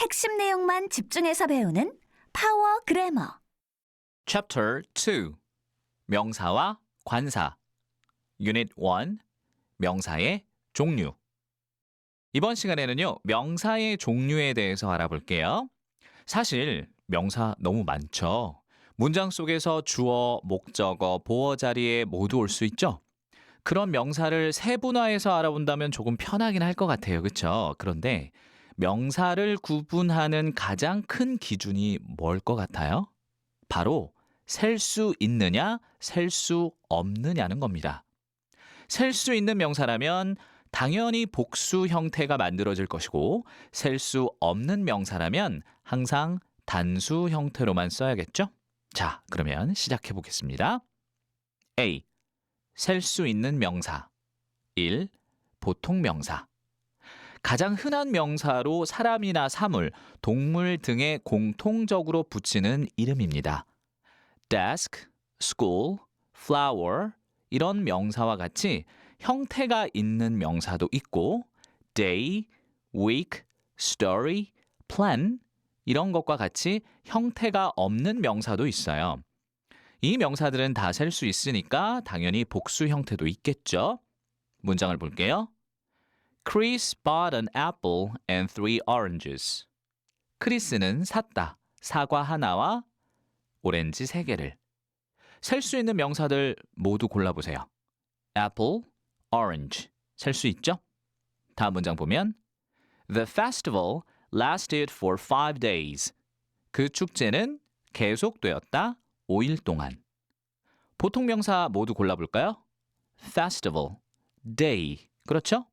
핵심 내용만 집중해서 배우는 파워 그래머. Chapter 2 명사와 관사 Unit 1 명사의 종류 이번 시간에는요, 명사의 종류에 대해서 알아볼게요. 사실 명사 너무 많죠. 문장 속에서 주어, 목적어, 보어 자리에 모두 올 수 있죠. 그런 명사를 세분화해서 알아본다면 조금 편하긴 할 것 같아요. 그렇죠? 그런데 명사를 구분하는 가장 큰 기준이 뭘 것 같아요? 바로 셀 수 있느냐, 셀 수 없느냐는 겁니다. 셀 수 있는 명사라면 당연히 복수 형태가 만들어질 것이고 셀 수 없는 명사라면 항상 단수 형태로만 써야겠죠? 자, 그러면 시작해 보겠습니다. A. 셀 수 있는 명사 1. 보통 명사 가장 흔한 명사로 사람이나 사물, 동물 등에 공통적으로 붙이는 이름입니다. desk, school, flower 이런 명사와 같이 형태가 있는 명사도 있고 day, week, story, plan 이런 것과 같이 형태가 없는 명사도 있어요. 이 명사들은 다 셀 수 있으니까 당연히 복수 형태도 있겠죠. 문장을 볼게요. Chris bought an apple and three oranges. 크리스는 샀다. 사과 하나와 오렌지 세 개를. 셀 수 있는 명사들 모두 골라보세요. apple, orange. 셀 수 있죠? 다음 문장 보면 The festival lasted for five days. 그 축제는 계속되었다 5일 동안. 보통 명사 모두 골라볼까요? festival, day. 그렇죠?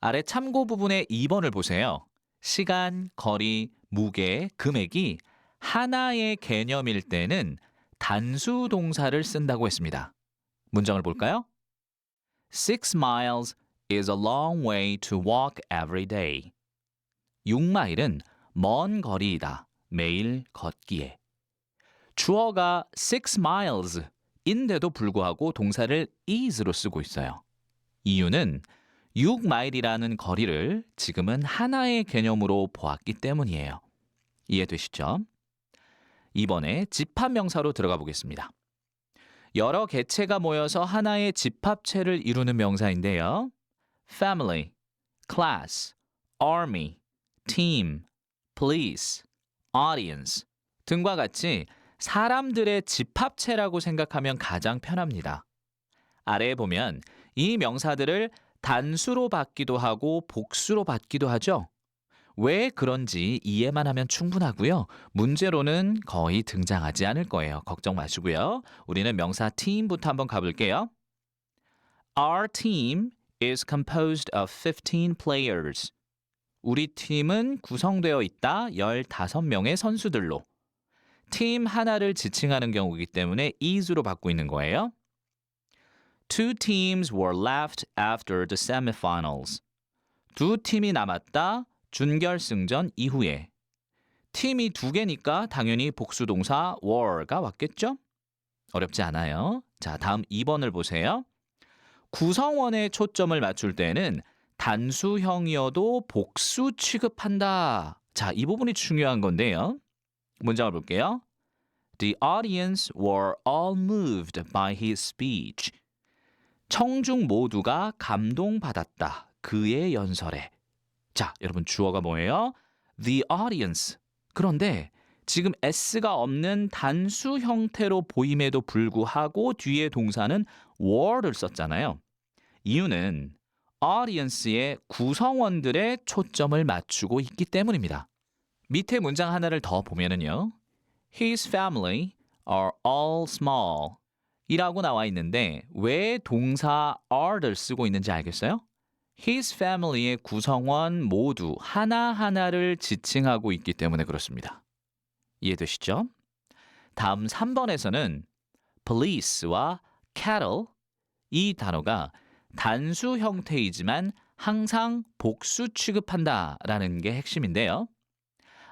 아래 참고 부분의 2번을 보세요. 시간, 거리, 무게, 금액이 하나의 개념일 때는 단수 동사를 쓴다고 했습니다. 문장을 볼까요? Six miles is a long way to walk every day. 6마일은 먼 거리이다. 매일 걷기에. 주어가 six miles 인데도 불구하고 동사를 is로 쓰고 있어요. 이유는 6마일이라는 거리를 지금은 하나의 개념으로 보았기 때문이에요. 이해되시죠? 이번에 집합 명사로 들어가 보겠습니다. 여러 개체가 모여서 하나의 집합체를 이루는 명사인데요. family, class, army, team, police, audience 등과 같이 사람들의 집합체라고 생각하면 가장 편합니다. 아래에 보면 이 명사들을 단수로 받기도 하고 복수로 받기도 하죠. 왜 그런지 이해만 하면 충분하고요. 문제로는 거의 등장하지 않을 거예요. 걱정 마시고요. 우리는 명사 team부터 한번 가볼게요. Our team is composed of 15 players. 우리 팀은 구성되어 있다 15명의 선수들로. 팀 하나를 지칭하는 경우이기 때문에 is로 받고 있는 거예요. Two teams were left after the semifinals. 두 팀이 남았다 준결승전 이후에. 팀이 두 개니까 당연히 복수동사 were가 왔겠죠? 어렵지 않아요. 자, 다음 2번을 보세요. 구성원에 초점을 맞출 때는 단수형이어도 복수 취급한다. 자, 이 부분이 중요한 건데요. 문장을 볼게요. The audience were all moved by his speech. 청중 모두가 감동받았다. 그의 연설에. 자, 여러분 주어가 뭐예요? The audience. 그런데 지금 s가 없는 단수 형태로 보임에도 불구하고 뒤에 동사는 were를 썼잖아요. 이유는 audience의 구성원들의 초점을 맞추고 있기 때문입니다. 밑에 문장 하나를 더 보면은요. His family are all small 이라고 나와 있는데 왜 동사 are를 쓰고 있는지 알겠어요? His family의 구성원 모두 하나하나를 지칭하고 있기 때문에 그렇습니다. 이해되시죠? 다음 3번에서는 police와 cattle 이 단어가 단수 형태이지만 항상 복수 취급한다 라는 게 핵심인데요.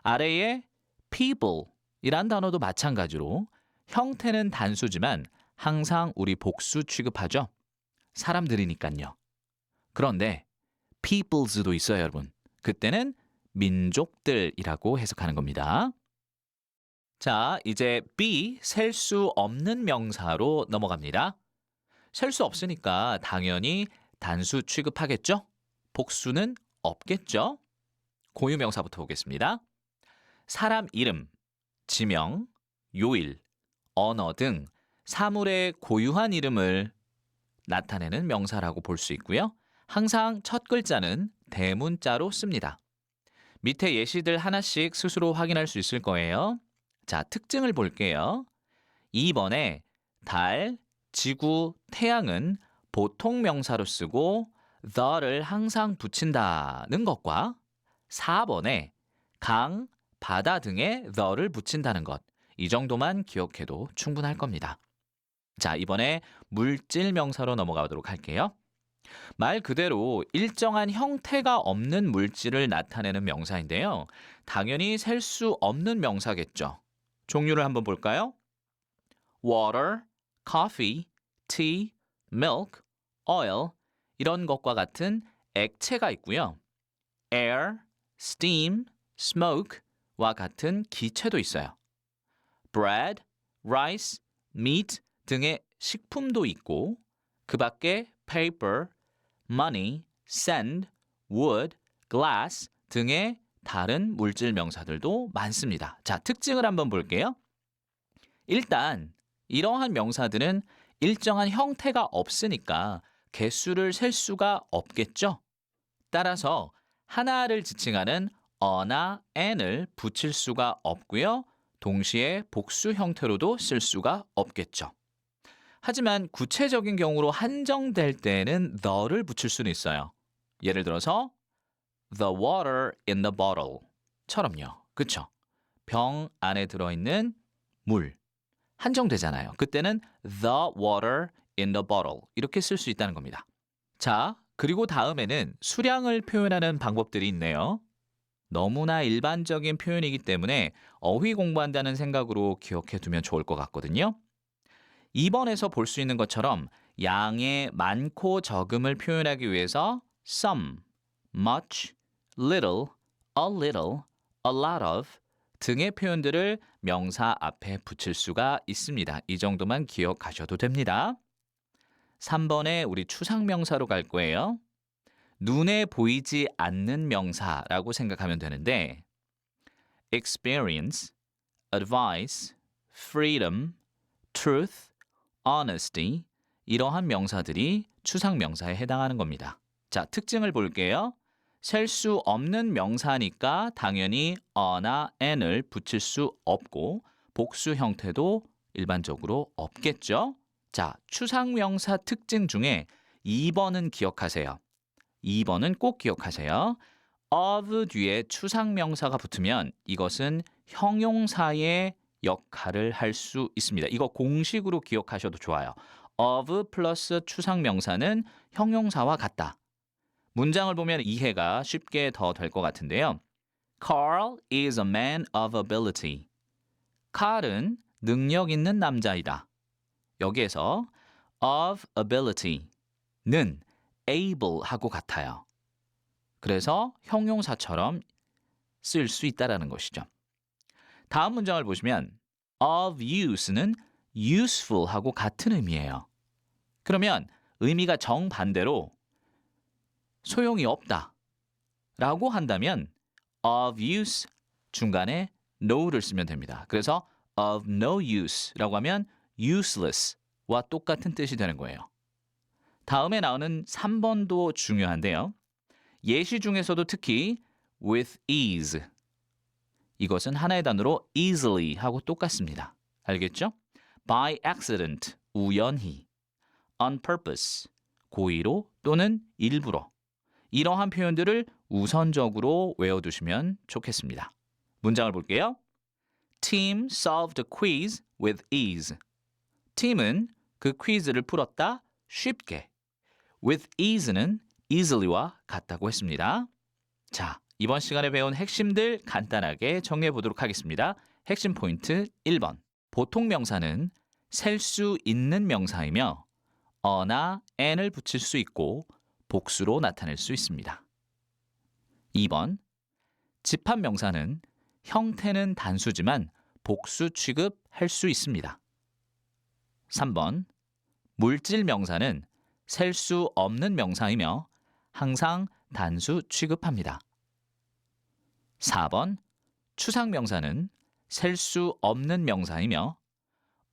아래에 people 이란 단어도 마찬가지로 형태는 단수지만 항상 우리 복수 취급하죠. 사람들이니까요. 그런데 peoples도 있어요, 여러분. 그때는 민족들이라고 해석하는 겁니다. 자, 이제 B 셀 수 없는 명사로 넘어갑니다. 셀 수 없으니까 당연히 단수 취급하겠죠? 복수는 없겠죠? 고유 명사부터 보겠습니다. 사람 이름, 지명, 요일, 언어 등 사물의 고유한 이름을 나타내는 명사라고 볼 수 있고요. 항상 첫 글자는 대문자로 씁니다. 밑에 예시들 하나씩 스스로 확인할 수 있을 거예요. 자, 특징을 볼게요. 2번에 달, 지구, 태양은 보통 명사로 쓰고 the를 항상 붙인다는 것과 4번에 강, 바다 등에 the를 붙인다는 것. 이 정도만 기억해도 충분할 겁니다. 자, 이번에 물질 명사로 넘어가도록 할게요. 말 그대로 일정한 형태가 없는 물질을 나타내는 명사인데요. 당연히 셀 수 없는 명사겠죠. 종류를 한번 볼까요? water, coffee, tea, milk, oil 이런 것과 같은 액체가 있고요. air, steam, smoke와 같은 기체도 있어요. bread, rice, meat 등의 식품도 있고 그 밖에 paper, money, sand, wood, glass 등의 다른 물질 명사들도 많습니다. 자, 특징을 한번 볼게요. 일단 이러한 명사들은 일정한 형태가 없으니까 개수를 셀 수가 없겠죠. 따라서 하나를 지칭하는 어나 n을 붙일 수가 없고요. 동시에 복수 형태로도 쓸 수가 없겠죠. 하지만 구체적인 경우로 한정될 때는 the를 붙일 수는 있어요. 예를 들어서 the water in the bottle 처럼요. 그쵸? 병 안에 들어있는 물 한정되잖아요. 그때는 the water in the bottle 이렇게 쓸 수 있다는 겁니다. 자, 그리고 다음에는 수량을 표현하는 방법들이 있네요. 너무나 일반적인 표현이기 때문에 어휘 공부한다는 생각으로 기억해 두면 좋을 것 같거든요. 2번에서 볼 수 있는 것처럼 양의 많고 적음을 표현하기 위해서 some, much, little, a little, a lot of 등의 표현들을 명사 앞에 붙일 수가 있습니다. 이 정도만 기억하셔도 됩니다. 3번에 우리 추상명사로 갈 거예요. 눈에 보이지 않는 명사라고 생각하면 되는데 experience, advice, freedom, truth, honesty 이러한 명사들이 추상 명사에 해당하는 겁니다. 자, 특징을 볼게요. 셀 수 없는 명사니까 당연히 어나 n을 붙일 수 없고 복수 형태도 일반적으로 없겠죠. 자, 추상 명사 특징 중에 2번은 기억하세요. 2번은 꼭 기억하세요. of 뒤에 추상 명사가 붙으면 이것은 형용사의 역할을 할 수 있습니다. 이거 공식으로 기억하셔도 좋아요. of 플러스 추상 명사는 형용사와 같다. 문장을 보면 이해가 쉽게 더 될 것 같은데요. Carl is a man of ability. 칼은 능력 있는 남자이다. 여기에서 of ability는 able 하고 같아요. 그래서 형용사처럼 쓸 수 있다라는 것이죠. 다음 문장을 보시면 of use는 useful 하고 같은 의미예요. 그러면 의미가 정반대로 소용이 없다 라고 한다면 of use 중간에 no를 쓰면 됩니다. 그래서 of no use라고 하면 useless와 똑같은 뜻이 되는 거예요. 다음에 나오는 3번도 중요한데요. 예시 중에서도 특히 with ease 이것은 하나의 단어로 easily 하고 똑같습니다. 알겠죠? by accident 우연히 on purpose 고의로 또는 일부러 이러한 표현들을 우선적으로 외워두시면 좋겠습니다. 문장을 볼게요. Team solved the quiz with ease. 팀은 그 퀴즈를 풀었다 쉽게. with ease는 easily와 같다고 했습니다. 자, 이번 시간에 배운 핵심들 간단하게 정리해 보도록 하겠습니다. 핵심 포인트 1번. 보통 명사는 셀 수 있는 명사이며 어나 n을 붙일 수 있고 복수로 나타낼 수 있습니다. 2번. 집합 명사는 형태는 단수지만 복수 취급할 수 있습니다. 3번 물질 명사는 셀 수 없는 명사이며 항상 단수 취급합니다. 4번 추상 명사는 셀 수 없는 명사이며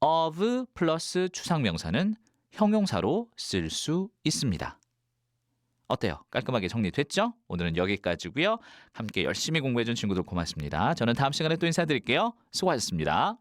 of 플러스 추상 명사는 형용사로 쓸 수 있습니다. 어때요? 깔끔하게 정리됐죠? 오늘은 여기까지고요. 함께 열심히 공부해준 친구들 고맙습니다. 저는 다음 시간에 또 인사드릴게요. 수고하셨습니다.